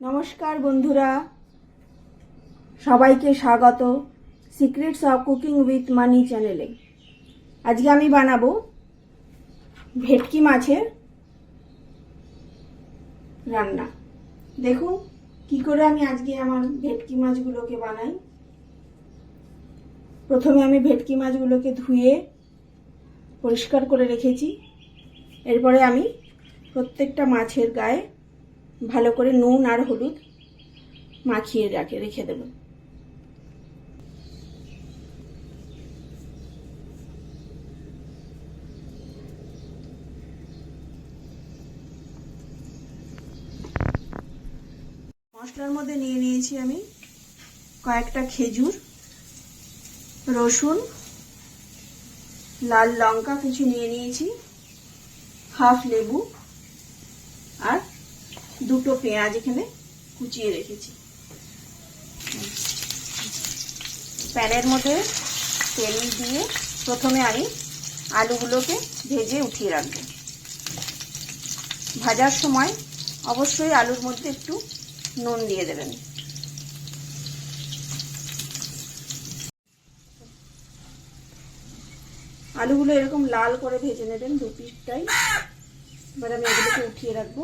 নমস্কার বন্ধুরা। সবাইকে স্বাগত secrets of cooking with Mani চ্যানেলে। আজকে আমি বানাবো ভেটকি মাছের রান্না। দেখুন কি করে আমি আজকে আমার ভেটকি মাছগুলোকে বানাই। প্রথমে আমি ভেটকি মাছগুলোকে ধুয়ে পরিষ্কার করে রেখেছি। এরপরে আমি প্রত্যেকটা মাছের গায়ে ভালো করে নুন আর হলুদ মাখিয়ে রাখে, রেখে দেব। মশলার মধ্যে নিয়ে নিয়েছি আমি কয়েকটা খেজুর, রসুন, লাল লঙ্কা কিছু নিয়ে নিয়েছি, হাফ লেবু আর দুটো পেঁয়াজ এখানে কুচিয়ে রেখেছি। প্যানের মধ্যে তেল দিয়ে প্রথমে আমি আলুগুলোকে ভেজে উঠিয়ে রাখব। ভাজার সময় অবশ্যই আলুর মধ্যে একটু নুন দিয়ে দেবেন। আলুগুলো এরকম লাল করে ভেজে নেবেন দু পিসটাই। এবার আমি এগুলোকে উঠিয়ে রাখব।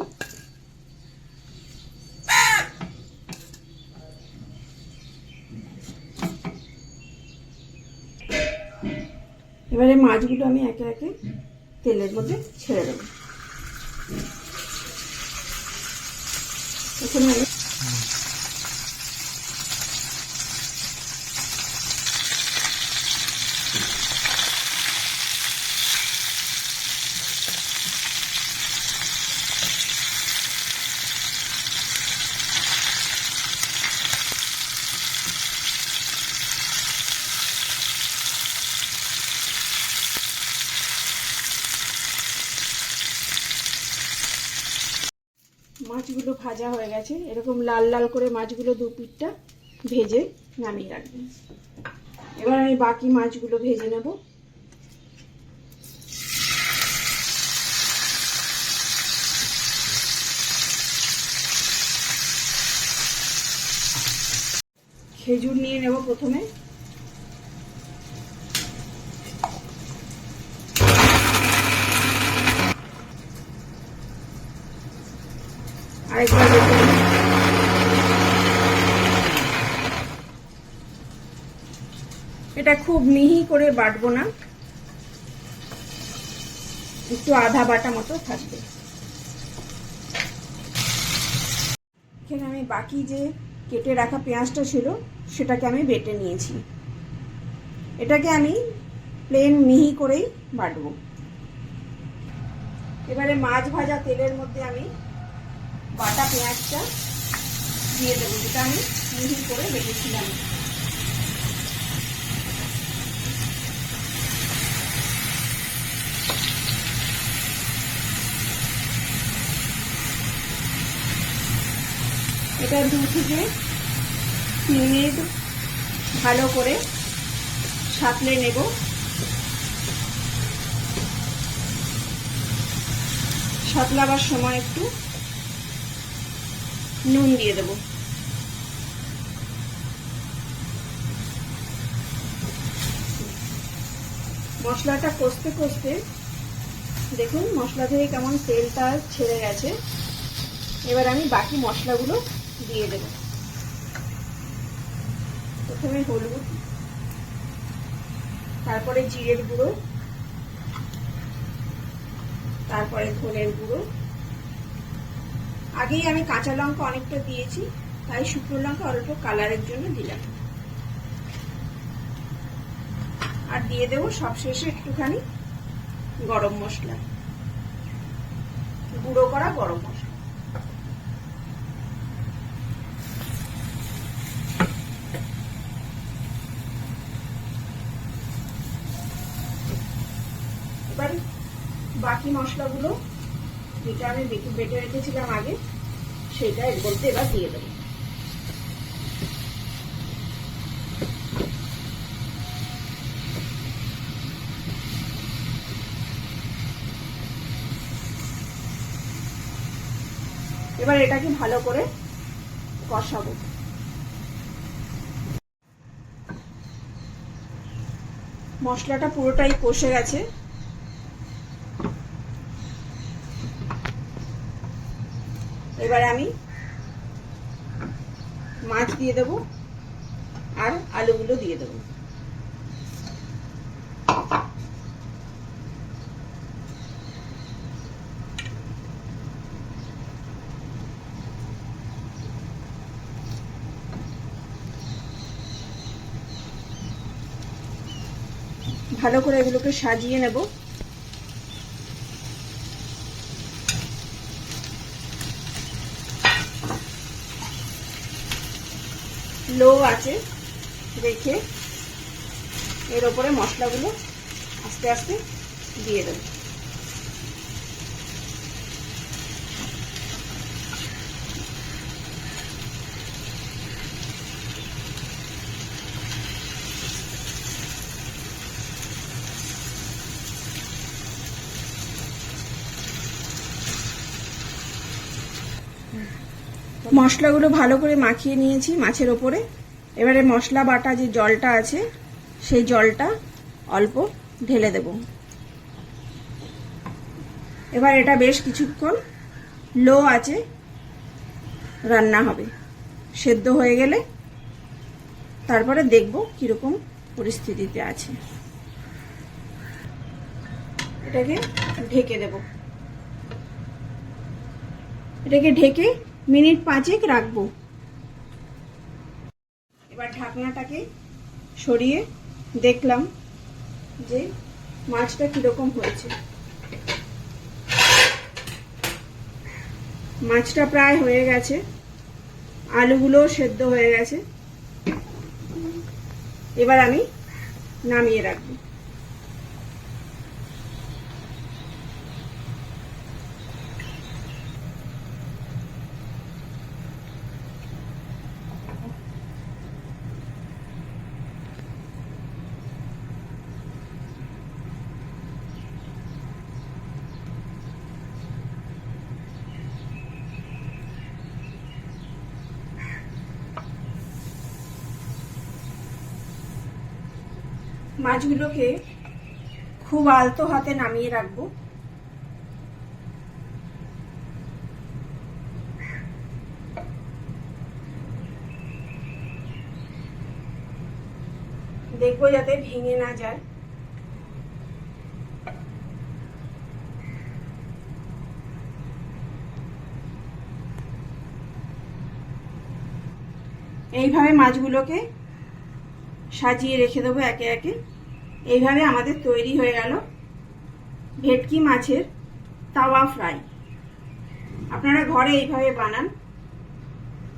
এবারে মাছগুলো আমি একে একে তেলের মধ্যে ছেড়ে দেবো। প্রথমে আমি মাছগুলো ভাজা হয়ে গেছে। এরকম লাল লাল করে মাছগুলো দু পিঠটা ভেজে নামিয়ে রাখবেন এবার আমি বাকি মাছগুলো ভেজে নেব। খেজুর নিয়ে নেব প্রথমে। এটা খুব মিহি করে বাটবো না। একটু আধা বাটা মতো থাকবে। এখানে আমি বাকি যে কেটে রাখা পেঁয়াজটা ছিল, সেটাকে আমি বেটে নিয়েছি। এটাকে আমি প্লেন মিহি করেই বাটবো। এবারে মাছ ভাজা তেলের মধ্যে আমি বাটা পেঁয়াজটা দিয়ে দেবো, যেটা আমি মিহি করে বেটেছিলাম। এটা দু থেকে তিন মিনিট ভালো করে সাঁতলে নেব। সাঁতলাবার সময় একটু নুন দিয়ে দেবো। মশলাটা কষতে কষতে দেখুন মশলা থেকে কেমন তেলটা ছেড়ে গেছে। এবার আমি বাকি মশলাগুলো দিয়ে দেব। প্রথমে হলুদ, তারপরে জিরের গুঁড়ো, তারপরে ধনের গুঁড়ো আগেই আমি কাঁচা লঙ্কা অনেকটা দিয়েছি, তাই শুকনো লঙ্কা অল্প কালারের জন্য দিলাম। আর দিয়ে দেবো সবশেষে একটুখানি গরম মশলা। গুঁড়ো করা গরম মশলা। এবার বাকি মশলাগুলো যেটা আমি বেটে বেটে রেখেছিলাম আগে, সেটা এর মধ্যে এবার দিয়ে দেবো। এবার এটাকে ভালো করে কষাবো। মশলাটা পুরোটাই কষে গেছে। এবারে আমি মাছ দিয়ে দেব আর আলুগুলো দিয়ে দেবো। ভালো করে এগুলোকে সাজিয়ে নেব। লো আছে রেখে এর ওপরে মশলাগুলো আস্তে আস্তে দিয়ে দেবো। মশলাগুলো ভালো করে মাখিয়ে নিয়েছি মাছের ওপরে। এবারে মশলা বাটা যে জলটা আছে, সেই জলটা অল্প ঢেলে দেব। এবার এটা বেশ কিছুক্ষণ লো আছে রান্না হবে। সেদ্ধ হয়ে গেলে তারপরে দেখব কীরকম পরিস্থিতিতে আছে। এটাকে ঢেকে দেব। এটাকে ঢেকে মিনিট পাঁচেক রাখব। এবার ঢাকনাটাকে সরিয়ে দেখলাম যে মাছটা কীরকম হয়েছে। মাছটা প্রায় হয়ে গেছে। আলুগুলোও সেদ্ধ হয়ে গেছে। এবার আমি নামিয়ে রাখব। মাছগুলোকে খুব আলতো হাতে নামিয়ে রাখব। দেখব যাতে ভেঙে না যায়। এইভাবে মাছগুলোকে সাজিয়ে রেখে দেবো একে একে। এইভাবে আমাদের তৈরি হয়ে গেল ভেটকি মাছের তাওয়া ফ্রাই। আপনারা ঘরে এইভাবে বানান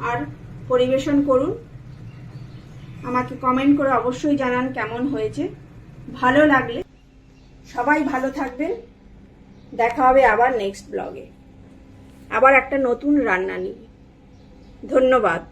আর পরিবেশন করুন। আমাকে কমেন্ট করে অবশ্যই জানান কেমন হয়েছে। ভালো লাগলে সবাই ভালো থাকবেন। দেখা হবে আবার নেক্সট ব্লগে আবার একটা নতুন রান্না নিয়ে। ধন্যবাদ।